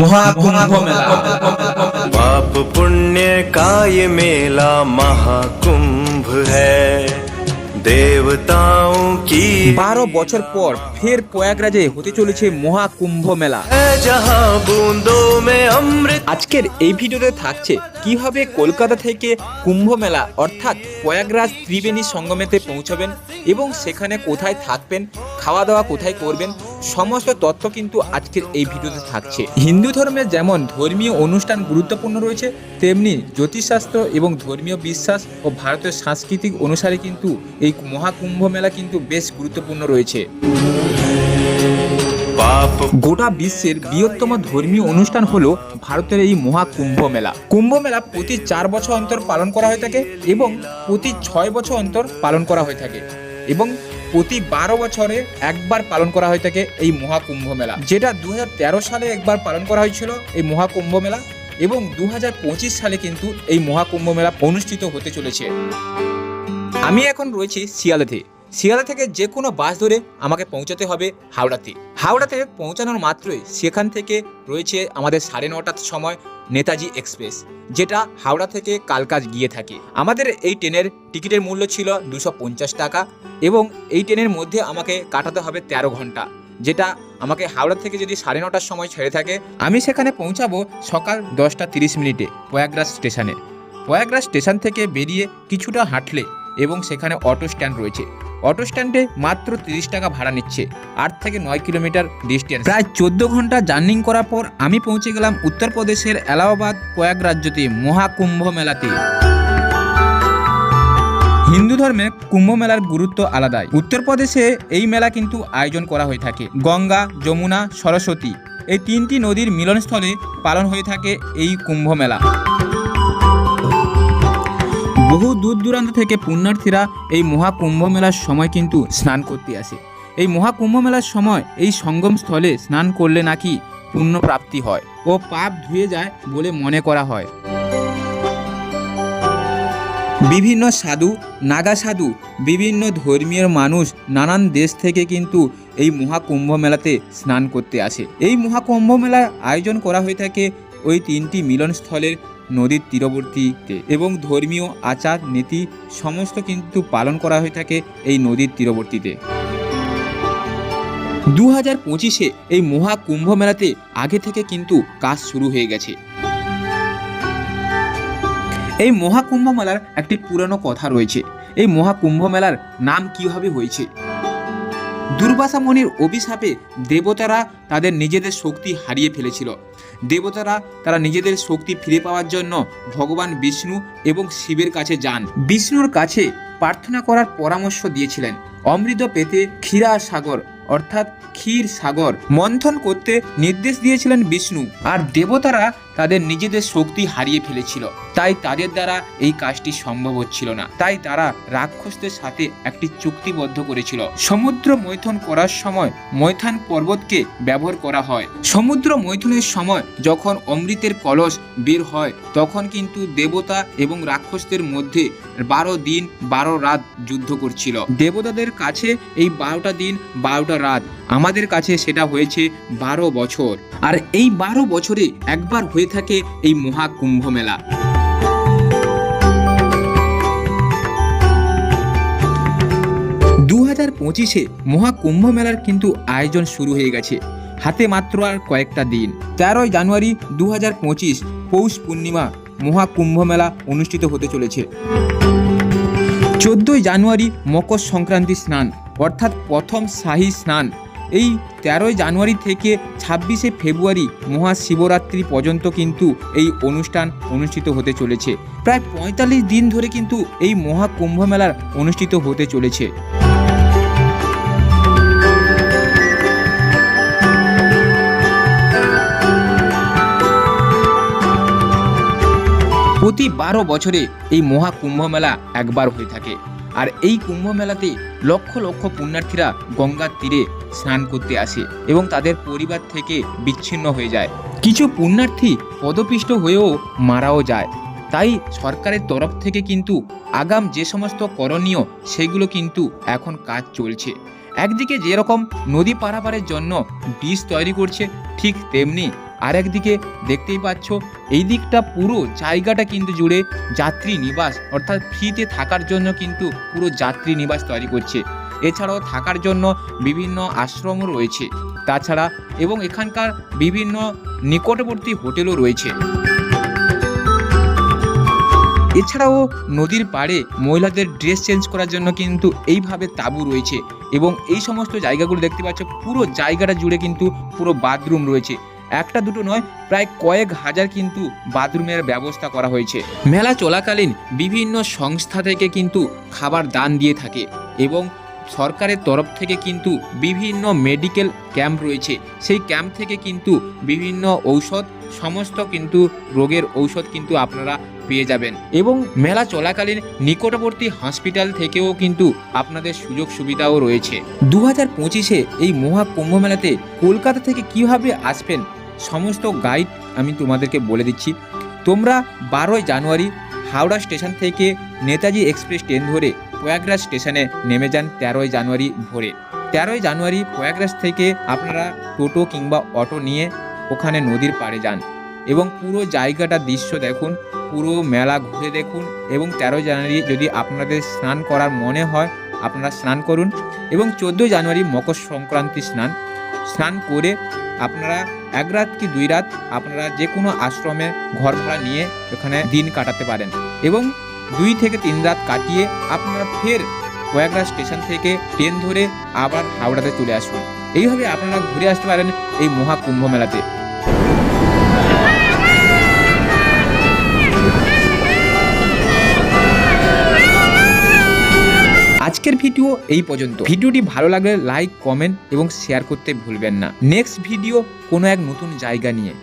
মহাকুম্ভ মেলা पाप पुण्य का ये मेला महाकुंभ है देवताओं की বারো বছর পর ফের প্রয়াগরাজে হতে চলেছে মহাকুম্ভ মেলা है जहाँ बूंदों में अमृत আজকের এই ভিডিওতে থাকছে কিভাবে কলকাতা থেকে কুম্ভ মেলা অর্থাৎ প্রয়াগরাজ ত্রিবেণী সঙ্গমেতে পৌঁছাবেন এবং সেখানে কোথায় থাকবেন খাওয়া দাওয়া কোথায় করবেন সমস্ত তথ্য কিন্তু আজকের এই ভিডিওতে থাকছে। হিন্দু ধর্মে যেমন ধর্মীয় অনুষ্ঠান গুরুত্বপূর্ণ রয়েছে, তেমনি জ্যোতিষশাস্ত্র এবং ধর্মীয় বিশ্বাস ও ভারতের সাংস্কৃতিক অনুসারে কিন্তু এই মহাকুম্ভ মেলা কিন্তু বেশ গুরুত্বপূর্ণ রয়েছে। গোটা বিশ্বের বৃহত্তম ধর্মীয় অনুষ্ঠান হলো ভারতের এই মহা কুম্ভ মেলা। কুম্ভ মেলা প্রতি চার বছর অন্তর পালন করা হয়ে থাকে এবং প্রতি ছয় বছর অন্তর পালন করা হয়ে থাকে এবং প্রতি বারো বছরে একবার পালন করা হয়ে থাকে এই মহাকুম্ভ মেলা। যেটা দু হাজার তেরো সালে একবার পালন করা হয়েছিল এই মহাকুম্ভ মেলা এবং দু হাজার পঁচিশ সালে কিন্তু এই মহাকুম্ভ মেলা অনুষ্ঠিত হতে চলেছে। আমি এখন রয়েছি শিয়ালাতে শিয়ালা থেকে যে কোনো বাস ধরে আমাকে পৌঁছাতে হবে হাওড়াতে। হাওড়াতে পৌঁছানোর মাত্রই সেখান থেকে রয়েছে আমাদের সাড়ে নটার সময় নেতাজি এক্সপ্রেস, যেটা হাওড়া থেকে কালকাজ গিয়ে থাকে। আমাদের এই ট্রেনের টিকিটের মূল্য ছিল দুশো টাকা এবং এই ট্রেনের মধ্যে আমাকে কাটাতে হবে তেরো ঘণ্টা, যেটা আমাকে হাওড়া থেকে যদি সাড়ে নটার সময় ছেড়ে থাকে, আমি সেখানে পৌঁছাবো সকাল দশটা তিরিশ মিনিটে প্রয়াগরাজ স্টেশনে। প্রয়াগরাজ স্টেশন থেকে বেরিয়ে কিছুটা হাঁটলে এবং সেখানে অটো স্ট্যান্ড রয়েছে। অটো স্ট্যান্ডে মাত্র তিরিশ টাকা ভাড়া নিচ্ছে। আট থেকে নয় কিলোমিটার ডিস্টেন্স প্রায় চোদ্দ ঘণ্টা জার্নিং করার পর আমি পৌঁছে গেলাম উত্তরপ্রদেশের এলাহাবাদ প্রয়াগরাজ্যতে মহাকুম্ভ মেলাতে। হিন্দু ধর্মে কুম্ভ মেলার গুরুত্ব আলাদাই। উত্তরপ্রদেশে এই মেলা কিন্তু আয়োজন করা হয়ে থাকে। গঙ্গা, যমুনা, সরস্বতী এই তিনটি নদীর মিলনস্থলে পালন হয়ে থাকে এই কুম্ভ মেলা। বহু দূর দূরান্ত থেকে পুণ্যার্থীরা এই মহাকুম্ভ মেলার সময় কিন্তু স্নান করতে আসে। এই মহাকুম্ভ মেলার সময় এই সঙ্গম স্থলে স্নান করলে নাকি পুণ্যপ্রাপ্তি হয় ও পাপ ধুয়ে যায় বলে মনে করা হয়। বিভিন্ন সাধু, নাগা সাধু, বিভিন্ন ধর্মীয় মানুষ নানান দেশ থেকে কিন্তু এই মহাকুম্ভ মেলাতে স্নান করতে আসে। এই মহাকুম্ভ মেলার আয়োজন করা হয়ে থাকে ওই তিনটি মিলনস্থলের নদীর তীরবর্তীতে এবং ধর্মীয় আচার নীতি সমস্ত কিন্তু পালন করা হয়ে থাকে এই নদীর তীরবর্তীতে। দু হাজার পঁচিশে এই মহাকুম্ভ মেলাতে আগে থেকে কিন্তু কাজ শুরু হয়ে গেছে। এই মহাকুম্ভ মেলার একটি পুরানো কথা রয়েছে। এই মহাকুম্ভ মেলার নাম কীভাবে হয়েছে? দুর্বাসা মনির অভিশাপে দেবতারা তাদের নিজেদের শক্তি হারিয়ে ফেলেছিল। দেবতারা তারা নিজেদের শক্তি ফিরে পাওয়ার জন্য ভগবান বিষ্ণু এবং শিবের কাছে যান। বিষ্ণুর কাছে প্রার্থনা করার পরামর্শ দিয়েছিলেন। অমৃত পেতে ক্ষীরা সাগর অর্থাৎ ক্ষীর সাগর মন্থন করতে নির্দেশ দিয়েছিলেন বিষ্ণু। আর দেবতারা তাদের নিজেদের শক্তি হারিয়ে ফেলেছিল। তাই তাদের দ্বারা এই কাজটি সম্ভব হচ্ছিল না। তাই তারা রাক্ষসদের সাথে একটি চুক্তিবদ্ধ করেছিল। সমুদ্র মৈথন করার সময় মৈথান পর্বতকে ব্যবহার করা হয়। সমুদ্র মৈথনের সময় যখন অমৃতের কলস বের হয়, তখন কিন্তু দেবতা এবং রাক্ষসদের মধ্যে বারো দিন, বারো রাত যুদ্ধ করছিল। দেবতাদের কাছে এই বারোটা দিন, বারোটা রাত, আমাদের কাছে সেটা হয়েছে বারো বছর। আর এই বারো বছরে একবার হয়ে থাকে এই মহাকুম্ভ মেলা। দু পঁচিশে মহাকুম্ভ মেলার কিন্তু আয়োজন শুরু হয়ে গেছে। হাতে মাত্র আর কয়েকটা দিন। তেরোই জানুয়ারি দু হাজার পঁচিশ পৌষ পূর্ণিমা মহাকুম্ভ মেলা অনুষ্ঠিত হতে চলেছে। চোদ্দোই জানুয়ারি মকর সংক্রান্তি স্নান, অর্থাৎ প্রথম শাহী স্নান। এই তেরোই জানুয়ারি থেকে ছাব্বিশে ফেব্রুয়ারি মহাশিবরাত্রি পর্যন্ত কিন্তু এই অনুষ্ঠান অনুষ্ঠিত হতে চলেছে। প্রায় পঁয়তাল্লিশ দিন ধরে কিন্তু এই মহাকুম্ভ মেলার অনুষ্ঠিত হতে চলেছে। প্রতি বারো বছরে এই মহা কুম্ভ মেলা একবার হয়ে থাকে। আর এই কুম্ভ মেলাতে লক্ষ লক্ষ পুণ্যার্থীরা গঙ্গার তীরে স্নান করতে আসে এবং তাদের পরিবার থেকে বিচ্ছিন্ন হয়ে যায়। কিছু পুণ্যার্থী পদপিষ্ট হয়েও মারাও যায়। তাই সরকারের তরফ থেকে কিন্তু আগাম যে সমস্ত করণীয়, সেগুলো কিন্তু এখন কাজ চলছে। একদিকে যেরকম নদী পারাপারের জন্য ব্রিজ তৈরি করছে, ঠিক তেমনি আর একদিকে দেখতেই পাচ্ছ, এই দিকটা পুরো জায়গাটা কিন্তু জুড়ে যাত্রী নিবাস, অর্থাৎ ফ্রিতে থাকার জন্য কিন্তু পুরো যাত্রী নিবাস তৈরি করছে। এছাড়াও থাকার জন্য বিভিন্ন আশ্রমও রয়েছে। তাছাড়া এবং এখানকার বিভিন্ন নিকটবর্তী হোটেলও রয়েছে। এছাড়াও নদীর পাড়ে মহিলাদের ড্রেস চেঞ্জ করার জন্য কিন্তু এইভাবে তাঁবু রয়েছে। এবং এই সমস্ত জায়গাগুলো দেখতে পাচ্ছ, পুরো জায়গাটা জুড়ে কিন্তু পুরো বাথরুম রয়েছে। একটা দুটো নয়, প্রায় কয়েক হাজার কিন্তু বাথরুমের ব্যবস্থা করা হয়েছে। মেলা চলাকালীন বিভিন্ন সংস্থা থেকে কিন্তু খাবার দান দিয়ে থাকে এবং সরকারের তরফ থেকে কিন্তু বিভিন্ন মেডিকেল ক্যাম্প রয়েছে। সেই ক্যাম্প থেকে কিন্তু বিভিন্ন ঔষধ, সমস্ত কিন্তু রোগের ঔষধ কিন্তু আপনারা পেয়ে যাবেন। এবং মেলা চলাকালীন নিকটবর্তী হসপিটাল থেকেও কিন্তু আপনাদের সুযোগ সুবিধাও রয়েছে। দু হাজার পঁচিশে এই মহা কুম্ভ মেলাতে কলকাতা থেকে কীভাবে আসবেন সমস্ত গাইড আমি তোমাদেরকে বলে দিচ্ছি। তোমরা বারোই জানুয়ারি হাওড়া স্টেশন থেকে নেতাজি এক্সপ্রেস ট্রেন ধরে প্রয়াগরাজ স্টেশনে নেমে যান তেরোই জানুয়ারি ভোরে। তেরোই জানুয়ারি প্রয়াগরাজ থেকে আপনারা টোটো কিংবা অটো নিয়ে ওখানে নদীর পাড়ে যান এবং পুরো জায়গাটা দৃশ্য দেখুন, পুরো মেলা ঘুরে দেখুন এবং তেরোই জানুয়ারি যদি আপনাদের স্নান করার মনে হয়, আপনারা স্নান করুন এবং চোদ্দোই জানুয়ারি মকর সংক্রান্তি স্নান। স্নান করে আপনারা এক রাত কি দুই রাত আপনারা যে কোনো আশ্রমে ঘর ভাড়া নিয়ে ওখানে দিন কাটাতে পারেন। এবং দুই থেকে তিন রাত কাটিয়ে আপনারা ফের কয়েকরা স্টেশন থেকে ট্রেন ধরে আবার হাওড়াতে চলে আসবেন এইভাবে আপনারা ঘুরে আসতে পারেন এই মহাকুম্ভ মেলাতে। আজকের ভিডিও এই পর্যন্ত। ভিডিওটি ভালো লাগলে লাইক, কমেন্ট এবং শেয়ার করতে ভুলবেন না। নেক্সট ভিডিও কোনো এক নতুন জায়গা নিয়ে।